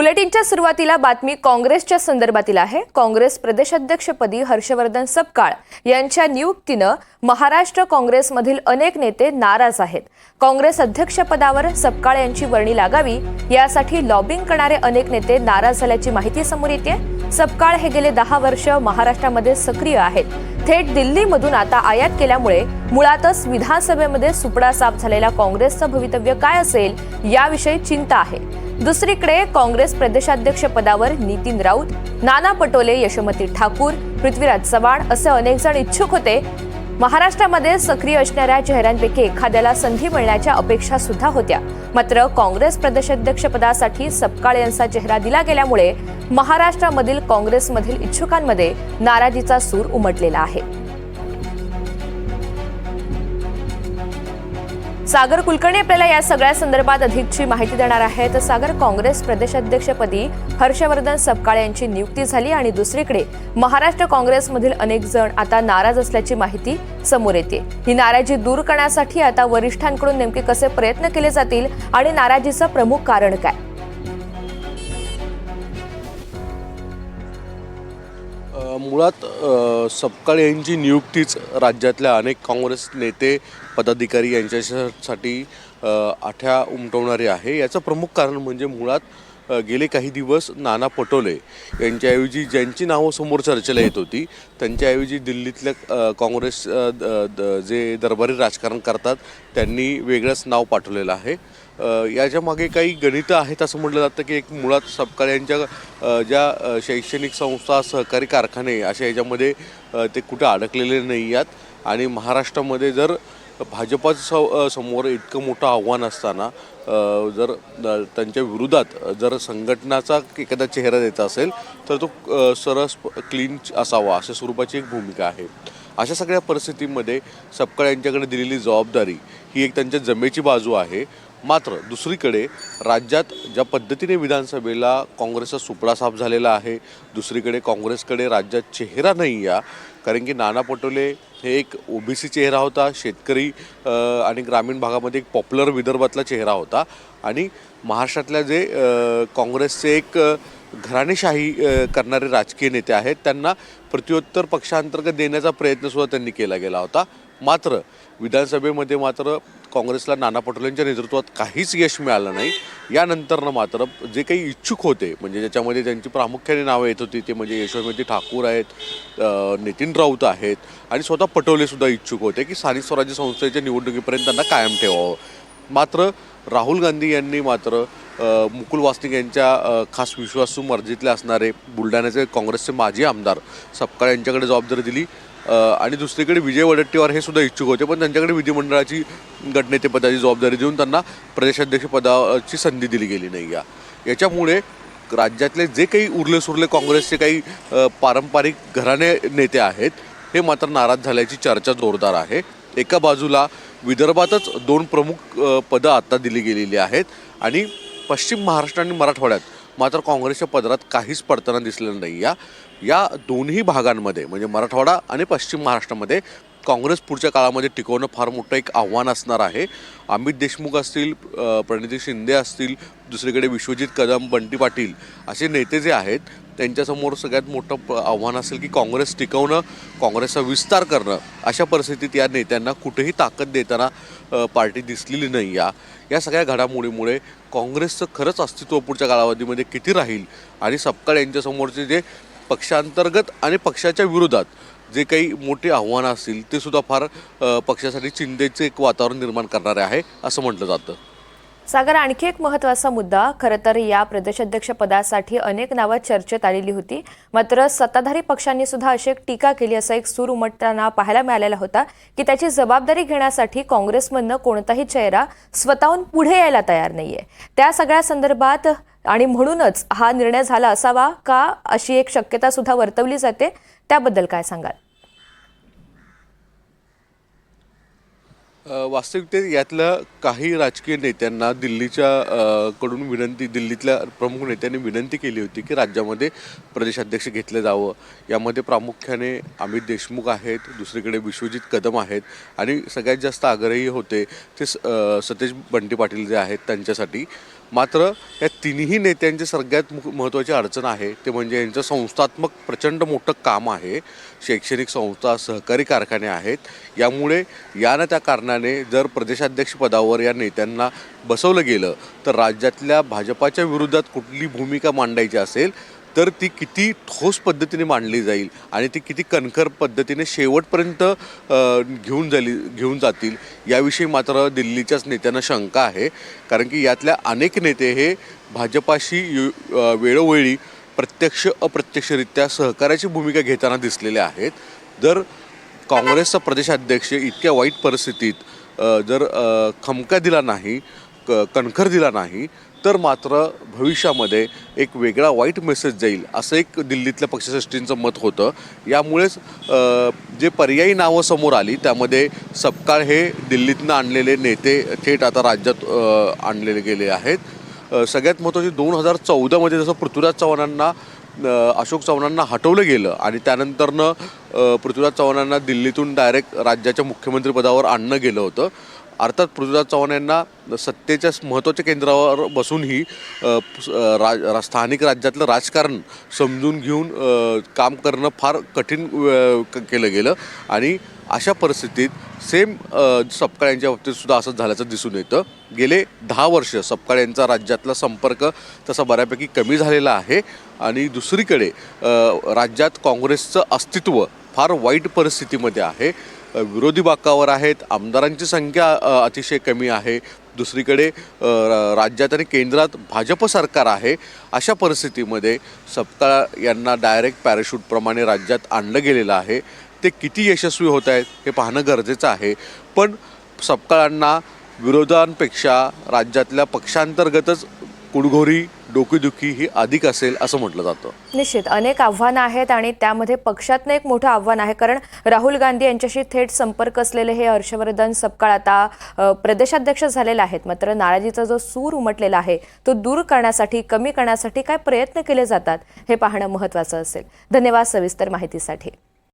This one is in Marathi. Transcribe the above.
बुलेटिनच्या सुरुवातीला बातमी काँग्रेसच्या संदर्भातील आहे. काँग्रेस प्रदेशाध्यक्षपदी हर्षवर्धन सपकाळ यांच्या नियुक्तीनं महाराष्ट्र काँग्रेसमधील अनेक नेते नाराज आहेत. काँग्रेस अध्यक्षपदावर सपकाळ यांची वर्णी लागावी यासाठी लॉबिंग करणारे अनेक नेते नाराज झाल्याची माहिती समोर येते सपकाळ हे गेले दहा वर्ष महाराष्ट्रामध्ये सक्रिय आहेत. थेट दिल्लीमधून आता आयात केल्यामुळे मुळातच विधानसभेमध्ये सुपडा साफ झालेल्या काँग्रेसचं भवितव्य काय असेल याविषयी चिंता आहे. दुसरीकडे काँग्रेस प्रदेशाध्यक्ष पदावर नितीन राऊत नाना पटोले यशोमती ठाकूर पृथ्वीराज चव्हाण असे अनेक जण इच्छुक होते. महाराष्ट्रामध्ये सक्रिय असणाऱ्या चेहऱ्यांपैकी एखाद्याला संधी मिळण्याच्या अपेक्षा सुद्धा होत्या. मात्र काँग्रेस प्रदेशाध्यक्ष पदासाठी सपकाळ यांचा चेहरा दिला गेल्यामुळे महाराष्ट्रामधील काँग्रेसमधील इच्छुकांमध्ये नाराजीचा सूर उमटलेला आहे. सागर कुलकर्णी आपल्याला या सगळ्या संदर्भात अधिकची माहिती देणार आहेत. सागर काँग्रेस प्रदेशाध्यक्षपदी हर्षवर्धन सपकाळ यांची नियुक्ती झाली आणि दुसरीकडे महाराष्ट्र काँग्रेसमधील अनेक जण आता नाराज असल्याची माहिती समोर येते. ही नाराजी दूर करण्यासाठी आता वरिष्ठांकडून नेमके कसे प्रयत्न केले जातील आणि नाराजीचं प्रमुख कारण काय? मुळात सपकाळ यांची नियुक्तीच राज्यातल्या अनेक काँग्रेस नेते पदाधिकारी यांच्यासाठी आठ्या उमटवणारी आहे. याचं प्रमुख कारण म्हणजे मुळात गेले काही दिवस नाना पटोले यांच्याऐवजी ज्यांची नावं समोर चर्चेला येत होती त्यांच्याऐवजी दिल्लीतल्या काँग्रेस द- द- जे दरबारी राजकारण करतात त्यांनी वेगळंच नाव पाठवलेलं आहे. याच्या मागे काही गणितं आहेत असं म्हटलं जातं की एक मुळात सपकाळ यांच्या ज्या शैक्षणिक संस्था सहकारी कारखाने अशा याच्यामध्ये ते कुठे अडकलेले नाही आहेत आणि महाराष्ट्रामध्ये जर भाजपा समोर इतकं मोठं आव्हान असताना जर त्यांच्या विरोधात जर संघटनाचा एखादा चेहरा द्यायचा असेल तर तो सरस क्लीन असावा अशा स्वरूपाची एक भूमिका आहे. अशा सगळ्या परिस्थितीमध्ये सपकाळ यांच्याकडे दिलेली जबाबदारी ही एक त्यांच्या जमेची बाजू आहे. मात्र दुसरीकडे राज्यात ज्या पद्धतीने विधानसभेला काँग्रेसचा सुपडा साफ झालेला आहे दुसरीकडे काँग्रेसकडे राज्यात चेहरा नाही या कारण की नाना पटोले हे एक ओबीसी चेहरा होता शेतकरी आणि ग्रामीण भागामध्ये एक पॉप्युलर विदर्भातला चेहरा होता. आणि महाराष्ट्रातल्या जे काँग्रेसचे एक घराणेशाही करणारे राजकीय नेते आहेत त्यांना प्रत्युत्तर पक्षांतर्गत देण्याचा प्रयत्नसुद्धा त्यांनी केला गेला होता. मात्र विधानसभेमध्ये मात्र काँग्रेसला नाना पटोलेंच्या नेतृत्वात काहीच यश मिळालं नाही. यानंतरनं मात्र जे काही इच्छुक होते म्हणजे ज्याच्यामध्ये त्यांची प्रामुख्याने नावं येत होती ते म्हणजे यशोमती ठाकूर आहेत नितीन राऊत आहेत आणि स्वतः पटोलेसुद्धा इच्छुक होते की स्थानिक स्वराज्य संस्थेच्या निवडणुकीपर्यंत त्यांना कायम ठेवावं. मात्र राहुल गांधी यांनी मात्र मुकुल वासनिक यांच्या खास विश्वासू मर्जीतले असणारे बुलढाण्याचे काँग्रेसचे माजी आमदार सपकाळ यांच्याकडे जबाबदारी दिली. आणि दुसरीकडे विजय वडेट्टीवार हे सुद्धा इच्छुक होते पण त्यांच्याकडे विधिमंडळाची गटनेतेपदाची जबाबदारी देऊन त्यांना प्रदेशाध्यक्षपदाची संधी दिली गेली नाही. या याच्यामुळे राज्यातले जे काही उरले सुरले काँग्रेसचे काही पारंपरिक घराणे नेते आहेत हे मात्र नाराज झाल्याची चर्चा जोरदार आहे. एका बाजूला विदर्भातच दोन प्रमुख पदं आत्ता दिली गेलेली आहेत आणि पश्चिम महाराष्ट्र आणि मराठवाड्यात मात्र काँग्रेसच्या पदरात काहीच पडताना दिसलेलं नाही. या या दोन्ही भागांमध्ये म्हणजे मराठवाडा आणि पश्चिम महाराष्ट्रामध्ये काँग्रेस पुढच्या काळामध्ये टिकवणं फार मोठं एक आव्हान असणार आहे. अमित देशमुख असतील प्रणिती शिंदे असतील दुसरीकडे विश्वजित कदम बंटी पाटील असे नेते जे आहेत त्यांच्यासमोर सगळ्यात मोठं प- आव्हान असेल की काँग्रेस टिकवणं काँग्रेसचा विस्तार करणं अशा परिस्थितीत या नेत्यांना कुठेही ताकद देताना पार्टी दिसलेली नाही. या या सगळ्या घडामोडीमुळे काँग्रेसचं खरंच अस्तित्व पुढच्या कालावधीमध्ये किती राहील आणि सपकाळ यांच्यासमोरचे जे पक्षांतर्गत आणि पक्षाच्या विरोधात जे काही मोठे आव्हानं असतील ते सुद्धा फार पक्षासाठी चिंतेचे एक वातावरण निर्माण करणारे आहे असं म्हटलं जातं. सागर आणखी एक महत्त्वाचा मुद्दा खरं तर या प्रदेशाध्यक्ष पदासाठी अनेक नावं चर्चेत आलेली होती. मात्र सत्ताधारी पक्षांनी सुद्धा अशी एक टीका केली असा एक सूर उमटताना पाहायला मिळालेला होता की त्याची जबाबदारी घेण्यासाठी काँग्रेसमधनं कोणताही चेहरा स्वतःहून पुढे यायला तयार नाहीये. त्या सगळ्या संदर्भात आणि म्हणूनच हा निर्णय झाला असावा का अशी एक शक्यता सुद्धा वर्तवली जाते त्याबद्दल काय सांगाल? वास्तविकतेत यातल्या काही राजकीय नेत्यांना दिल्लीच्या कडून विनंती दिल्लीतल्या प्रमुख नेत्यांनी विनंती केली होती की राज्यामध्ये प्रदेशाध्यक्ष घेतलं जावं. यामध्ये प्रामुख्याने अमित देशमुख आहेत दुसरीकडे विश्वजित कदम आहेत आणि सगळ्यात जास्त आग्रही होते ते स- सतेज बंटी पाटील जे आहेत त्यांच्यासाठी. मात्र या तिन्ही नेत्यांची सगळ्यात महत्त्वाची अडचण आहे. ते म्हणजे यांचं संस्थात्मक प्रचंड मोठं काम आहे. शैक्षणिक संस्था सहकारी कारखाने आहेत. यामुळे या ना त्या कारणाने जर प्रदेशाध्यक्ष पदावर या नेत्यांना बसवलं गेलं तर राज्यातल्या भाजपाच्या विरोधात कुठली भूमिका मांडायची असेल तर ती किती ठोस पद्धतीने मांडली जाईल आणि ती किती कणखर पद्धतीने शेवटपर्यंत घेऊन जाली घेऊन जातील याविषयी मात्र दिल्लीच्याच नेत्यांना शंका आहे. कारण की यातल्या अनेक नेते हे भाजपाशी यु- वेळोवेळी प्रत्यक्ष अप्रत्यक्षरित्या सहकार्याची भूमिका घेताना दिसलेले आहेत. जर काँग्रेसचा प्रदेशाध्यक्ष इतक्या वाईट परिस्थितीत जर खमका दिला नाही क कणखर दिला नाही तर मात्र भविष्यामध्ये एक वेगळा वाईट मेसेज जाईल असं एक दिल्लीतल्या पक्षश्रेष्ठींचं मत होतं. यामुळेच जे पर्यायी नावं समोर आली त्यामध्ये सपकाळ हे दिल्लीतनं आणलेले नेते थेट आता राज्यात आणलेले गेले आहेत. सगळ्यात महत्त्वाचे दोन हजार चौदामध्ये जसं पृथ्वीराज चव्हाणांना अशोक चव्हाणांना हटवलं गेलं आणि त्यानंतरनं पृथ्वीराज चव्हाणांना दिल्लीतून डायरेक्ट राज्याच्या मुख्यमंत्रीपदावर आणणं गेलं होतं अर्थात पृथ्वीराज चव्हाण यांना सत्तेच्या महत्त्वाच्या केंद्रावर बसूनही रा- स्थानिक राज्यातलं राजकारण समजून घेऊन काम करणं फार कठीण क- केलं गेलं. आणि अशा परिस्थितीत सेम सपकाळ यांच्या बाबतीत सुद्धा असंच झाल्याचं दिसून येतं. गेले दहा वर्ष सपकाळ यांचा राज्यातला संपर्क तसा बऱ्यापैकी कमी झालेला आहे. आणि दुसरीकडे राज्यात काँग्रेसचं अस्तित्व फार वाईट परिस्थितीमध्ये आहे. विरोधी बाकावर आहेत. आमदारांची संख्या अतिशय कमी आहे. दुसरीकडे राज्यात आणि केंद्रात भाजप सरकार आहे. अशा परिस्थितीमध्ये सपकाळ यांना डायरेक्ट पॅराशूटप्रमाणे राज्यात आणलं गेलेलं आहे. ते किती यशस्वी होत आहेत हे पाहणं गरजेचं आहे. पण सपकाळांना विरोधांपेक्षा राज्यातल्या पक्षांतर्गतच कुडघोरी डोकेदुखी ही अधिक असेल असं म्हटलं जातं. निश्चित. अनेक आव्हानं आहेत आणि त्यामध्ये पक्षातनं एक मोठं आव्हान आहे कारण राहुल गांधी यांच्याशी थेट संपर्क असलेले हे हर्षवर्धन सपकाळ आता प्रदेशाध्यक्ष झालेले आहेत. मात्र नाराजीचा जो सूर उमटलेला आहे तो दूर करण्यासाठी कमी करण्यासाठी काय प्रयत्न केले जातात हे पाहणं महत्त्वाचं असेल. धन्यवाद सविस्तर माहितीसाठी.